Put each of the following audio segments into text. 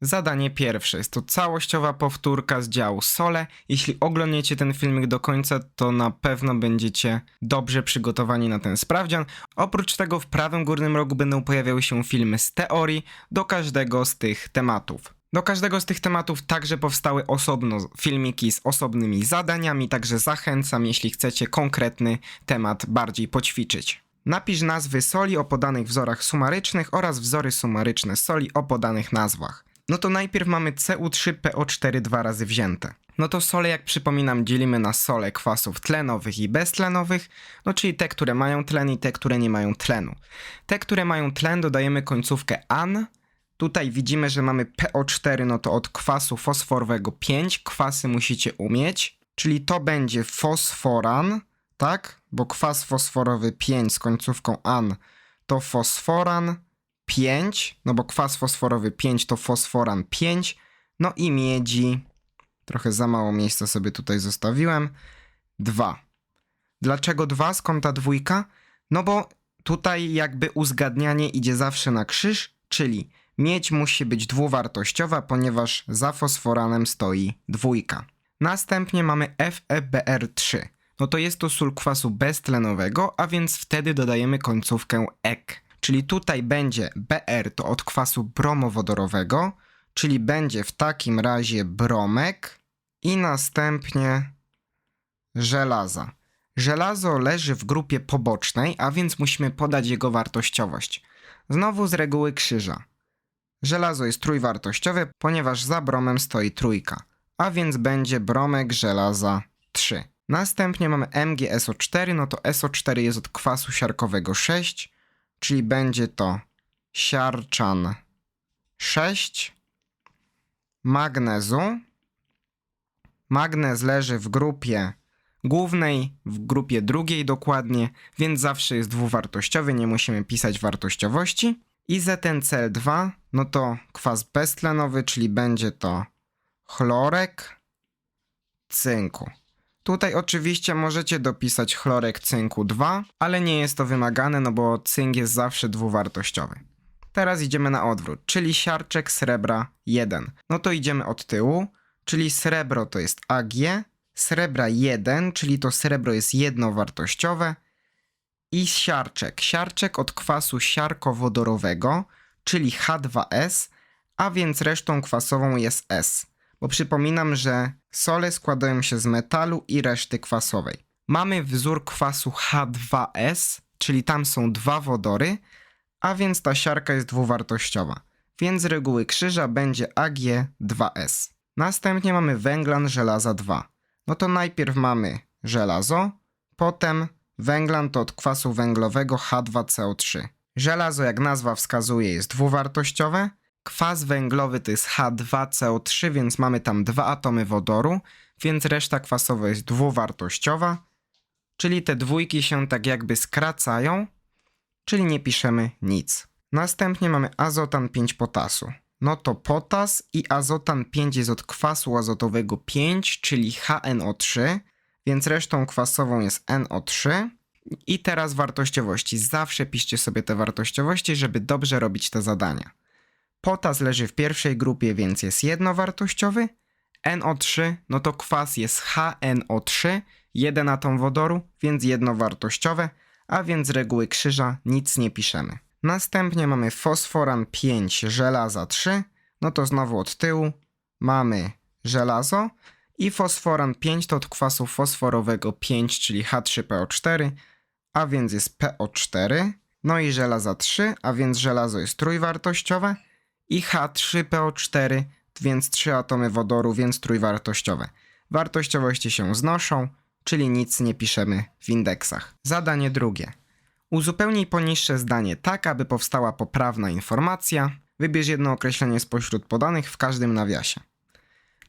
Zadanie pierwsze. Jest to całościowa powtórka z działu Sole. Jeśli oglądniecie ten filmik do końca, to na pewno będziecie dobrze przygotowani na ten sprawdzian. Oprócz tego w prawym górnym rogu będą pojawiały się filmy z teorii do każdego z tych tematów. Do każdego z tych tematów także powstały osobno filmiki z osobnymi zadaniami, także zachęcam, jeśli chcecie konkretny temat bardziej poćwiczyć. Napisz nazwy soli o podanych wzorach sumarycznych oraz wzory sumaryczne soli o podanych nazwach. No to najpierw mamy CU3PO4 dwa razy wzięte. No to sole, jak przypominam, dzielimy na sole kwasów tlenowych i beztlenowych, no czyli te, które mają tlen i te, które nie mają tlenu. Te, które mają tlen, dodajemy końcówkę an. Tutaj widzimy, że mamy PO4, no to od kwasu fosforowego 5. Kwasy musicie umieć, czyli to będzie fosforan, tak? Bo kwas fosforowy 5 z końcówką an to fosforan 5, no bo kwas fosforowy 5 to fosforan 5, no i miedzi, trochę za mało miejsca sobie tutaj zostawiłem, 2. Dlaczego 2? Skąd ta dwójka? No bo tutaj jakby uzgadnianie idzie zawsze na krzyż, czyli miedź musi być dwuwartościowa, ponieważ za fosforanem stoi dwójka. Następnie mamy FeBr3. No to jest to sól kwasu beztlenowego, a więc wtedy dodajemy końcówkę ek. Czyli tutaj będzie Br to od kwasu bromowodorowego, czyli będzie w takim razie bromek i następnie żelaza. Żelazo leży w grupie pobocznej, a więc musimy podać jego wartościowość. Znowu z reguły krzyża. Żelazo jest trójwartościowe, ponieważ za bromem stoi trójka, a więc będzie bromek żelaza 3. Następnie mamy MgSO4, no to SO4 jest od kwasu siarkowego 6, czyli będzie to siarczan 6, magnezu. Magnez leży w grupie głównej, w grupie drugiej dokładnie, więc zawsze jest dwuwartościowy, nie musimy pisać wartościowości. I ZnCl2, no to kwas beztlenowy, czyli będzie to chlorek cynku. Tutaj oczywiście możecie dopisać chlorek cynku 2, ale nie jest to wymagane, no bo cynk jest zawsze dwuwartościowy. Teraz idziemy na odwrót, czyli siarczek srebra 1. No to idziemy od tyłu, czyli srebro to jest Ag, srebra 1, czyli to srebro jest jednowartościowe i siarczek. Siarczek od kwasu siarkowodorowego, czyli H2S, a więc resztą kwasową jest S. Bo przypominam, że sole składają się z metalu i reszty kwasowej. Mamy wzór kwasu H2S, czyli tam są dwa wodory, a więc ta siarka jest dwuwartościowa. Więc z reguły krzyża będzie Ag2S. Następnie mamy węglan żelaza 2. No to najpierw mamy żelazo, potem węglan to od kwasu węglowego H2CO3. Żelazo, jak nazwa wskazuje, jest dwuwartościowe. Kwas węglowy to jest H2CO3, więc mamy tam dwa atomy wodoru, więc reszta kwasowa jest dwuwartościowa, czyli te dwójki się tak jakby skracają, czyli nie piszemy nic. Następnie mamy azotan 5 potasu. No to potas i azotan 5 jest od kwasu azotowego 5, czyli HNO3, więc resztą kwasową jest NO3. I teraz wartościowości. Zawsze piszcie sobie te wartościowości, żeby dobrze robić te zadania. Potas leży w pierwszej grupie, więc jest jednowartościowy. NO3, no to kwas jest HNO3, jeden atom wodoru, więc jednowartościowe, a więc z reguły krzyża nic nie piszemy. Następnie mamy fosforan 5, żelaza 3, no to znowu od tyłu mamy żelazo i fosforan 5 to od kwasu fosforowego 5, czyli H3PO4, a więc jest PO4, no i żelaza 3, a więc żelazo jest trójwartościowe i H3PO4, więc 3 atomy wodoru, więc trójwartościowe. Wartościowości się znoszą, czyli nic nie piszemy w indeksach. Zadanie drugie. Uzupełnij poniższe zdanie tak, aby powstała poprawna informacja. Wybierz jedno określenie spośród podanych w każdym nawiasie.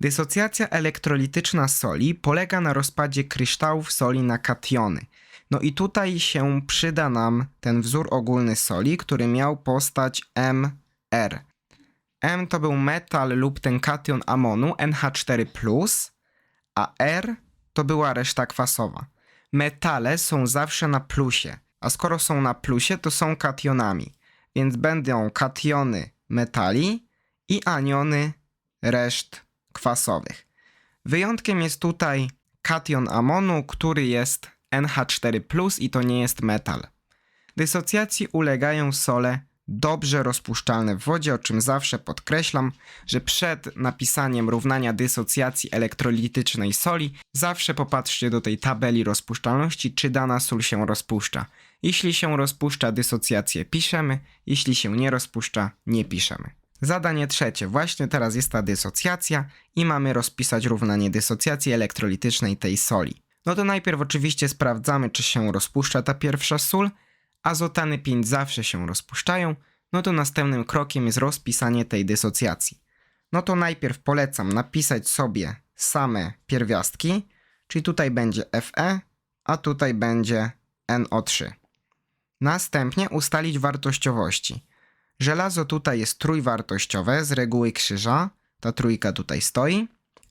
Dysocjacja elektrolityczna soli polega na rozpadzie kryształów soli na kationy. No i tutaj się przyda nam ten wzór ogólny soli, który miał postać MR. M to był metal lub ten kation amonu NH4+, a R to była reszta kwasowa. Metale są zawsze na plusie, a skoro są na plusie, to są kationami, więc będą kationy metali i aniony reszt kwasowych. Wyjątkiem jest tutaj kation amonu, który jest NH4+, i to nie jest metal. Dysocjacji ulegają sole dobrze rozpuszczalne w wodzie, o czym zawsze podkreślam, że przed napisaniem równania dysocjacji elektrolitycznej soli zawsze popatrzcie do tej tabeli rozpuszczalności, czy dana sól się rozpuszcza. Jeśli się rozpuszcza dysocjację piszemy, jeśli się nie rozpuszcza nie piszemy. Zadanie trzecie. Właśnie teraz jest ta dysocjacja i mamy rozpisać równanie dysocjacji elektrolitycznej tej soli. No to najpierw oczywiście sprawdzamy, czy się rozpuszcza ta pierwsza sól. Azotany 5 zawsze się rozpuszczają. No to następnym krokiem jest rozpisanie tej dysocjacji. No to najpierw polecam napisać sobie same pierwiastki, czyli tutaj będzie Fe, a tutaj będzie NO3. Następnie ustalić wartościowości. Żelazo tutaj jest trójwartościowe z reguły krzyża, ta trójka tutaj stoi,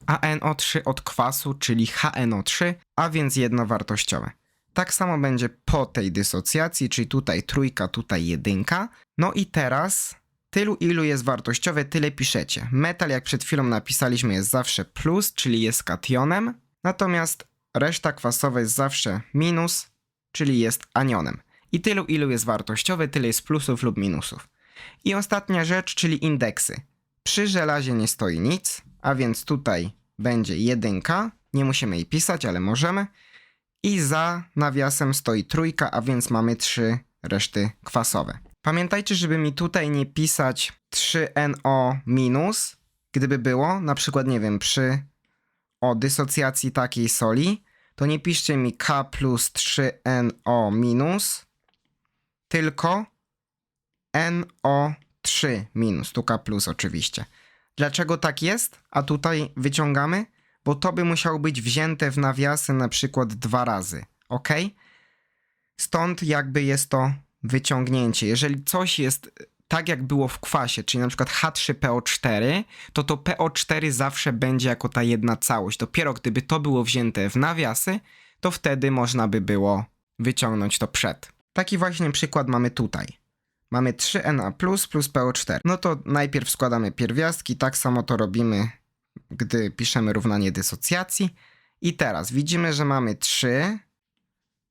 a NO3 od kwasu, czyli HNO3, a więc jednowartościowe. Tak samo będzie po tej dysocjacji, czyli tutaj trójka, tutaj jedynka. No i teraz tylu ilu jest wartościowe, tyle piszecie. Metal, jak przed chwilą napisaliśmy, jest zawsze plus, czyli jest kationem, natomiast reszta kwasowa jest zawsze minus, czyli jest anionem. I tylu ilu jest wartościowe, tyle jest plusów lub minusów. I ostatnia rzecz, czyli indeksy. Przy żelazie nie stoi nic, a więc tutaj będzie jedynka, nie musimy jej pisać, ale możemy. I za nawiasem stoi trójka, a więc mamy trzy reszty kwasowe. Pamiętajcie, żeby mi tutaj nie pisać 3NO minus, gdyby było, na przykład, nie wiem, przy o dysocjacji takiej soli, to nie piszcie mi K plus 3NO minus, tylko NO3 minus, tu K plus oczywiście. Dlaczego tak jest? A tutaj wyciągamy? Bo to by musiało być wzięte w nawiasy na przykład dwa razy, ok? Stąd jakby jest to wyciągnięcie. Jeżeli coś jest tak jak było w kwasie, czyli na przykład H3PO4, to to PO4 zawsze będzie jako ta jedna całość. Dopiero gdyby to było wzięte w nawiasy, to wtedy można by było wyciągnąć to przed. Taki właśnie przykład mamy tutaj. Mamy 3Na plus plus PO4. No to najpierw składamy pierwiastki, tak samo to robimy, gdy piszemy równanie dysocjacji. I teraz widzimy, że mamy 3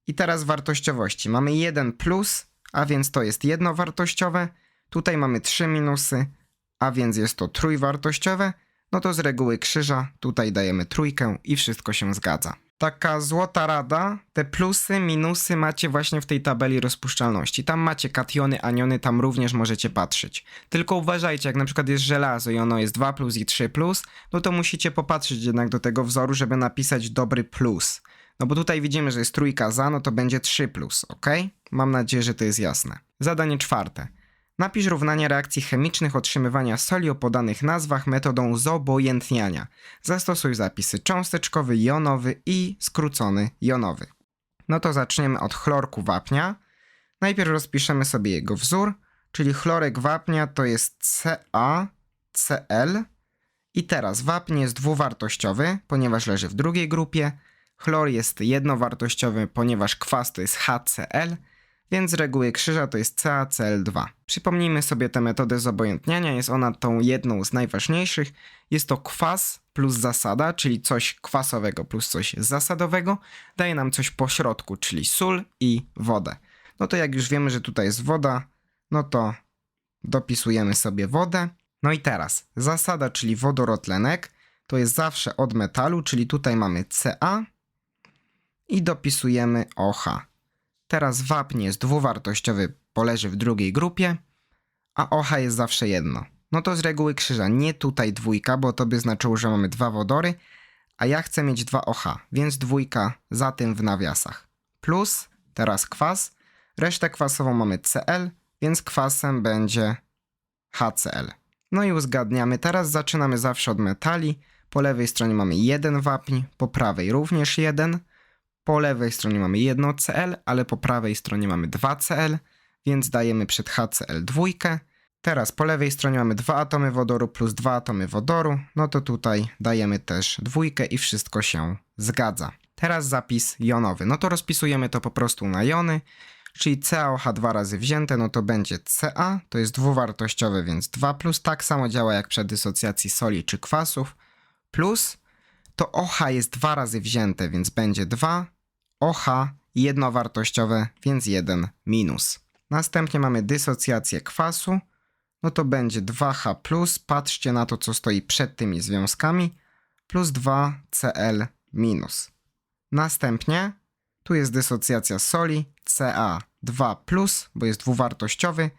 i teraz wartościowości. Mamy 1 plus, a więc to jest jednowartościowe. Tutaj mamy 3 minusy, a więc jest to trójwartościowe. No to z reguły krzyża tutaj dajemy trójkę i wszystko się zgadza. Taka złota rada, te plusy, minusy macie właśnie w tej tabeli rozpuszczalności. Tam macie kationy, aniony, tam również możecie patrzeć. Tylko uważajcie, jak na przykład jest żelazo i ono jest 2 plus i 3 plus, no to musicie popatrzeć jednak do tego wzoru, żeby napisać dobry plus. No bo tutaj widzimy, że jest trójka za, no to będzie 3 plus, ok? Mam nadzieję, że to jest jasne. Zadanie czwarte. Napisz równania reakcji chemicznych otrzymywania soli o podanych nazwach metodą zobojętniania. Zastosuj zapisy cząsteczkowy, jonowy i skrócony jonowy. No to zaczniemy od chlorku wapnia. Najpierw rozpiszemy sobie jego wzór, czyli chlorek wapnia to jest CaCl. I teraz wapń jest dwuwartościowy, ponieważ leży w drugiej grupie. Chlor jest jednowartościowy, ponieważ kwas to jest HCl więc z reguły krzyża to jest CaCl2. Przypomnijmy sobie tę metodę zobojętniania, jest ona tą jedną z najważniejszych. Jest to kwas plus zasada, czyli coś kwasowego plus coś zasadowego, daje nam coś po środku, czyli sól i wodę. No to jak już wiemy, że tutaj jest woda, no to dopisujemy sobie wodę. No i teraz zasada, czyli wodorotlenek, to jest zawsze od metalu, czyli tutaj mamy Ca i dopisujemy OH. Teraz wapń jest dwuwartościowy, poleży w drugiej grupie, a OH jest zawsze jedno. No to z reguły krzyża nie tutaj dwójka, bo to by znaczyło, że mamy dwa wodory, a ja chcę mieć dwa OH, więc dwójka za tym w nawiasach. Plus, teraz kwas, resztę kwasową mamy Cl, więc kwasem będzie HCl. No i uzgadniamy, teraz zaczynamy zawsze od metali, po lewej stronie mamy jeden wapń, po prawej również jeden, po lewej stronie mamy jedno Cl, ale po prawej stronie mamy 2 Cl, więc dajemy przed HCl dwójkę. Teraz po lewej stronie mamy dwa atomy wodoru plus dwa atomy wodoru, no to tutaj dajemy też dwójkę i wszystko się zgadza. Teraz zapis jonowy. No to rozpisujemy to po prostu na jony, czyli CaOH dwa razy wzięte, no to będzie Ca, to jest dwuwartościowe, więc 2 plus, tak samo działa jak przy dysocjacji soli czy kwasów, plus to OH jest dwa razy wzięte, więc będzie 2, OH jednowartościowe, więc 1 minus. Następnie mamy dysocjację kwasu, no to będzie 2H+, patrzcie na to, co stoi przed tymi związkami, plus 2Cl minus. Następnie tu jest dysocjacja soli Ca2+, bo jest dwuwartościowy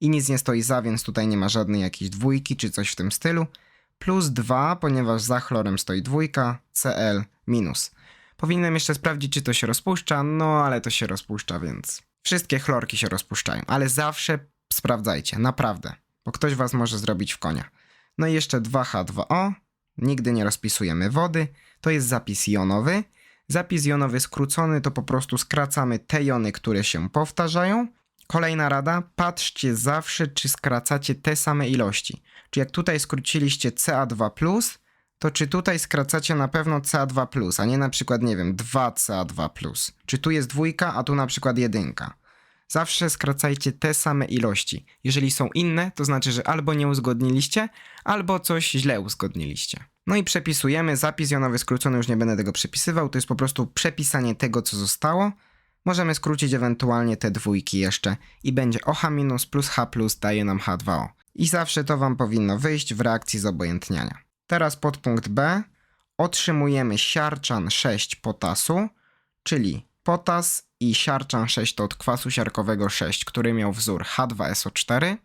i nic nie stoi za, więc tutaj nie ma żadnej jakiejś dwójki czy coś w tym stylu. Plus 2, ponieważ za chlorem stoi dwójka, Cl minus. Powinienem jeszcze sprawdzić, czy to się rozpuszcza, no ale to się rozpuszcza, więc wszystkie chlorki się rozpuszczają, ale zawsze sprawdzajcie, naprawdę, bo ktoś was może zrobić w konia. No i jeszcze 2H2O, nigdy nie rozpisujemy wody, to jest zapis jonowy. Zapis jonowy skrócony to po prostu skracamy te jony, które się powtarzają. Kolejna rada, patrzcie zawsze, czy skracacie te same ilości. Czy jak tutaj skróciliście Ca2+, to czy tutaj skracacie na pewno Ca2+, a nie na przykład, nie wiem, 2Ca2+. Czy tu jest dwójka, a tu na przykład jedynka. Zawsze skracajcie te same ilości. Jeżeli są inne, to znaczy, że albo nie uzgodniliście, albo coś źle uzgodniliście. No i przepisujemy. Zapis jonowy skrócony, już nie będę tego przepisywał. To jest po prostu przepisanie tego, co zostało. Możemy skrócić ewentualnie te dwójki jeszcze i będzie OH plus H plus daje nam H2O. I zawsze to Wam powinno wyjść w reakcji zobojętniania. Teraz podpunkt B. Otrzymujemy siarczan 6 potasu, czyli potas i siarczan 6 to od kwasu siarkowego 6, który miał wzór H2SO4.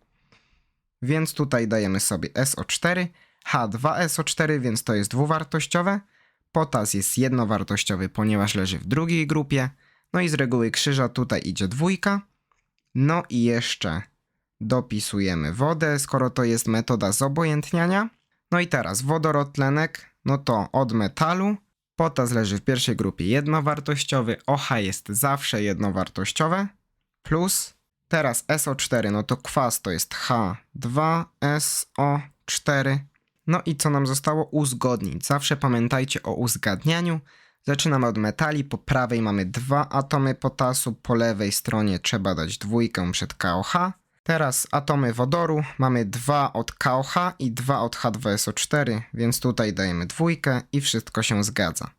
Więc tutaj dajemy sobie SO4, H2SO4, więc to jest dwuwartościowe. Potas jest jednowartościowy, ponieważ leży w drugiej grupie. No i z reguły krzyża tutaj idzie dwójka. No i jeszcze dopisujemy wodę, skoro to jest metoda zobojętniania. No i teraz wodorotlenek, no to od metalu. Potas leży w pierwszej grupie jednowartościowy, OH jest zawsze jednowartościowe, plus teraz SO4, no to kwas to jest H2SO4. No i co nam zostało? Uzgodnić. Zawsze pamiętajcie o uzgadnianiu. Zaczynamy od metali, po prawej mamy dwa atomy potasu, po lewej stronie trzeba dać dwójkę przed KOH. Teraz atomy wodoru, mamy dwa od KOH i dwa od H2SO4, więc tutaj dajemy dwójkę i wszystko się zgadza.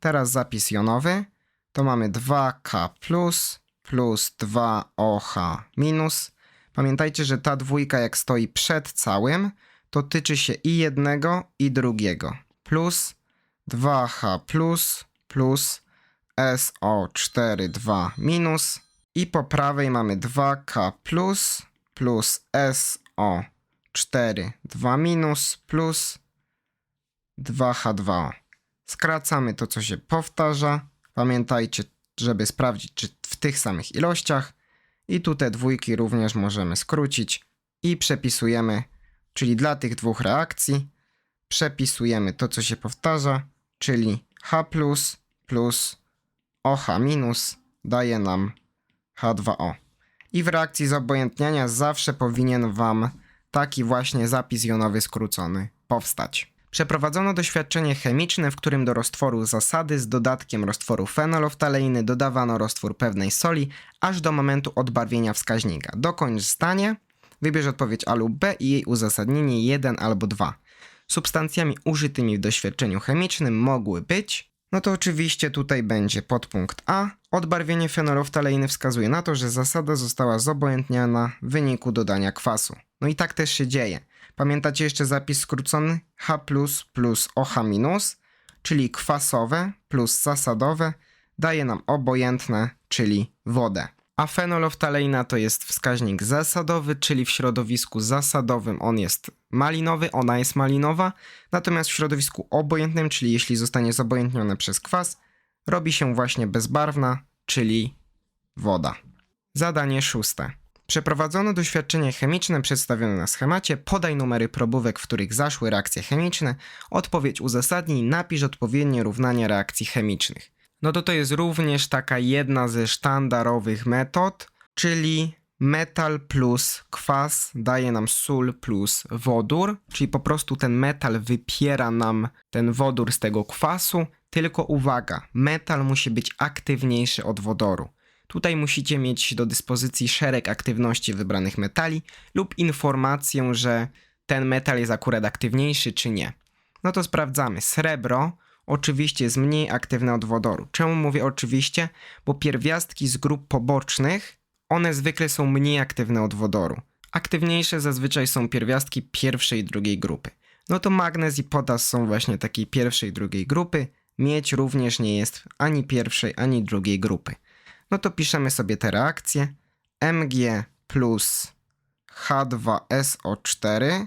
Teraz zapis jonowy, to mamy 2K plus, plus 2OH minus. Pamiętajcie, że ta dwójka jak stoi przed całym, to tyczy się i jednego i drugiego. Plus 2H plus, plus SO4 2 minus i po prawej mamy 2K plus, plus SO4 2 minus, plus 2H2O. Skracamy to, co się powtarza. Pamiętajcie, żeby sprawdzić, czy w tych samych ilościach. I tu te dwójki również możemy skrócić i przepisujemy, czyli dla tych dwóch reakcji przepisujemy to, co się powtarza, czyli H plus plus OH minus daje nam H2O. I w reakcji zobojętniania zawsze powinien Wam taki właśnie zapis jonowy skrócony powstać. Przeprowadzono doświadczenie chemiczne, w którym do roztworu zasady z dodatkiem roztworu fenoloftaleiny dodawano roztwór pewnej soli, aż do momentu odbarwienia wskaźnika. Dokończ zdanie, wybierz odpowiedź A lub B i jej uzasadnienie 1 albo 2. Substancjami użytymi w doświadczeniu chemicznym mogły być no to oczywiście tutaj będzie podpunkt A. Odbarwienie fenoloftaleiny wskazuje na to, że zasada została zobojętniana w wyniku dodania kwasu. No i tak też się dzieje. Pamiętacie jeszcze zapis skrócony H plus OH minus, czyli kwasowe plus zasadowe daje nam obojętne, czyli wodę. A fenoloftaleina to jest wskaźnik zasadowy, czyli w środowisku zasadowym on jest malinowy, ona jest malinowa, natomiast w środowisku obojętnym, czyli jeśli zostanie zobojętnione przez kwas, robi się właśnie bezbarwna, czyli woda. Zadanie szóste. Przeprowadzono doświadczenie chemiczne przedstawione na schemacie. Podaj numery probówek, w których zaszły reakcje chemiczne. Odpowiedź uzasadnij, napisz odpowiednie równania reakcji chemicznych. No to to jest również taka jedna ze sztandarowych metod, czyli metal plus kwas daje nam sól plus wodór, czyli po prostu ten metal wypiera nam ten wodór z tego kwasu, tylko uwaga, metal musi być aktywniejszy od wodoru. Tutaj musicie mieć do dyspozycji szereg aktywności wybranych metali lub informację, że ten metal jest akurat aktywniejszy czy nie. No to sprawdzamy. Srebro oczywiście jest mniej aktywne od wodoru. Czemu mówię oczywiście? Bo pierwiastki z grup pobocznych, one zwykle są mniej aktywne od wodoru. Aktywniejsze zazwyczaj są pierwiastki pierwszej i drugiej grupy. No to magnez i potas są właśnie takiej pierwszej i drugiej grupy. Miedź również nie jest ani pierwszej, ani drugiej grupy. No to piszemy sobie te reakcje. Mg plus H2SO4.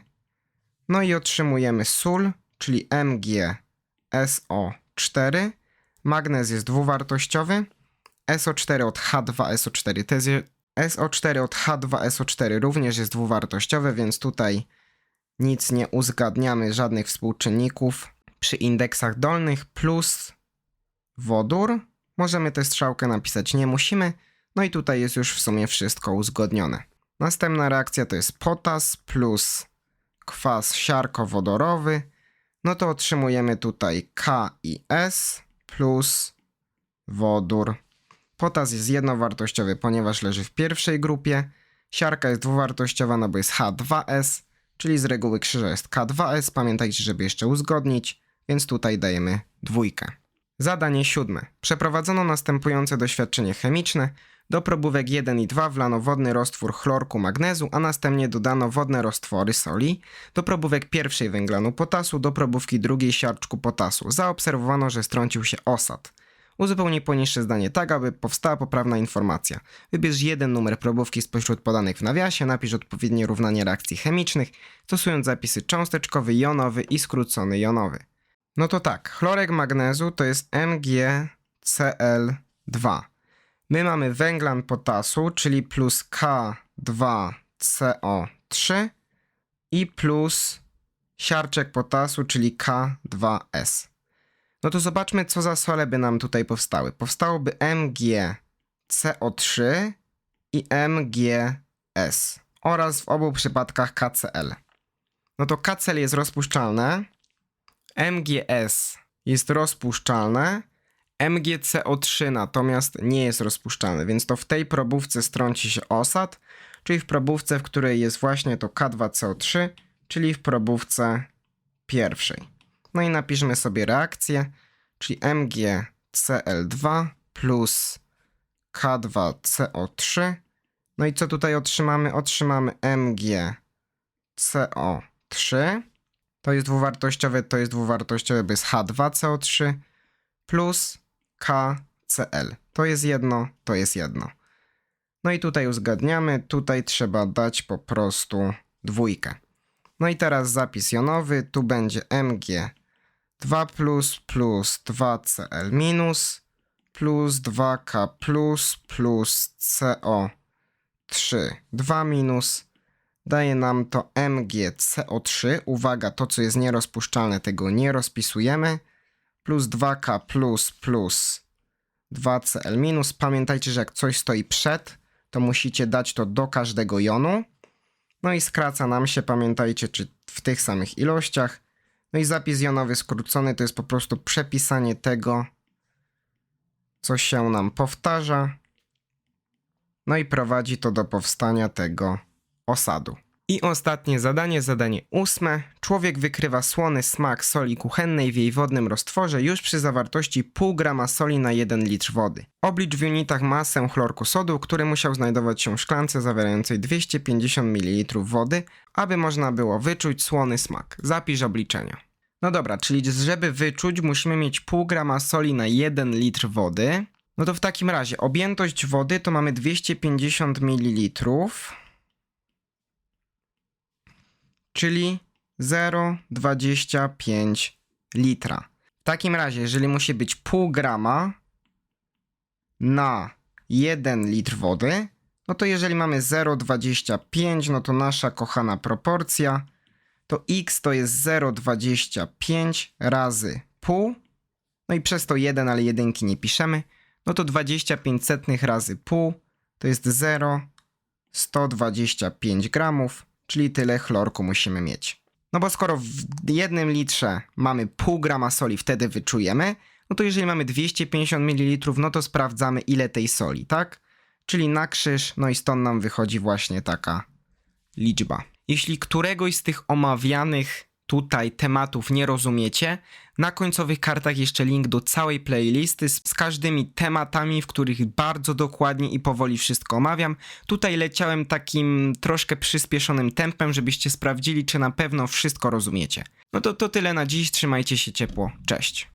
No i otrzymujemy sól, czyli MgSO4. Magnez jest dwuwartościowy. SO4 od H2SO4 to jest SO4 od H2SO4 również jest dwuwartościowe, więc tutaj nic nie uzgadniamy, żadnych współczynników. Przy indeksach dolnych plus wodór. Możemy tę strzałkę napisać, nie musimy. No i tutaj jest już w sumie wszystko uzgodnione. Następna reakcja to jest potas plus kwas siarkowodorowy. No to otrzymujemy tutaj K i S plus wodór. Potas jest jednowartościowy, ponieważ leży w pierwszej grupie. Siarka jest dwuwartościowa, no bo jest H2S, czyli z reguły krzyża jest K2S. Pamiętajcie, żeby jeszcze uzgodnić, więc tutaj dajemy dwójkę. Zadanie siódme. Przeprowadzono następujące doświadczenie chemiczne. Do probówek 1 i 2 wlano wodny roztwór chlorku magnezu, a następnie dodano wodne roztwory soli. Do probówek pierwszej węglanu potasu, do probówki drugiej siarczku potasu. Zaobserwowano, że strącił się osad. Uzupełnij poniższe zdanie tak, aby powstała poprawna informacja. Wybierz jeden numer probówki spośród podanych w nawiasie, napisz odpowiednie równanie reakcji chemicznych, stosując zapisy cząsteczkowy, jonowy i skrócony jonowy. No to tak, chlorek magnezu to jest MgCl2. My mamy węglan potasu, czyli plus K2CO3 i plus siarczek potasu, czyli K2S. No to zobaczmy, co za sole by nam tutaj powstały. Powstałoby MgCO3 i MgS oraz w obu przypadkach KCl. No to KCl jest rozpuszczalne, MgS jest rozpuszczalne, MgCO3 natomiast nie jest rozpuszczalne, więc to w tej probówce strąci się osad, czyli w probówce, w której jest właśnie to K2CO3, czyli w probówce pierwszej. No i napiszmy sobie reakcję, czyli MgCl2 plus K2CO3. No i co tutaj otrzymamy? Otrzymamy MgCO3. To jest dwuwartościowe, to jest dwuwartościowe, bo jest H2CO3 plus KCl. To jest jedno, to jest jedno. No i tutaj uzgadniamy, tutaj trzeba dać po prostu dwójkę. No i teraz zapis jonowy, tu będzie Mg 2 plus plus 2Cl minus plus 2K plus plus CO3 2 minus daje nam to MgCO3. Uwaga, to co jest nierozpuszczalne tego nie rozpisujemy. Plus 2K plus plus 2Cl minus. Pamiętajcie, że jak coś stoi przed, to musicie dać to do każdego jonu. No i skraca nam się, pamiętajcie, czy w tych samych ilościach. No i zapis jonowy skrócony to jest po prostu przepisanie tego, co się nam powtarza. No i prowadzi to do powstania tego osadu. I ostatnie zadanie, zadanie ósme. Człowiek wykrywa słony smak soli kuchennej w jej wodnym roztworze już przy zawartości pół grama soli na 1 litr wody. Oblicz w unitach masę chlorku sodu, który musiał znajdować się w szklance zawierającej 250 ml wody, aby można było wyczuć słony smak. Zapisz obliczenia. No dobra, czyli żeby wyczuć musimy mieć pół grama soli na 1 litr wody. No to w takim razie objętość wody to mamy 250 ml czyli 0,25 litra. W takim razie, jeżeli musi być pół grama na 1 litr wody, no to jeżeli mamy 0,25, no to nasza kochana proporcja to x to jest 0,25 razy pół, no i przez to 1, ale jedynki nie piszemy, no to 25 setnych razy pół to jest 0,125 gramów, czyli tyle chlorku musimy mieć. No bo skoro w jednym litrze mamy pół grama soli, wtedy wyczujemy, no to jeżeli mamy 250 ml, no to sprawdzamy ile tej soli, tak? czyli na krzyż, no i stąd nam wychodzi właśnie taka liczba. Jeśli któregoś z tych omawianych tutaj tematów nie rozumiecie, na końcowych kartach jeszcze link do całej playlisty z, z każdymi tematami, w których bardzo dokładnie i powoli wszystko omawiam. Tutaj leciałem takim troszkę przyspieszonym tempem, żebyście sprawdzili, czy na pewno wszystko rozumiecie. No to to tyle na dziś, trzymajcie się ciepło, cześć.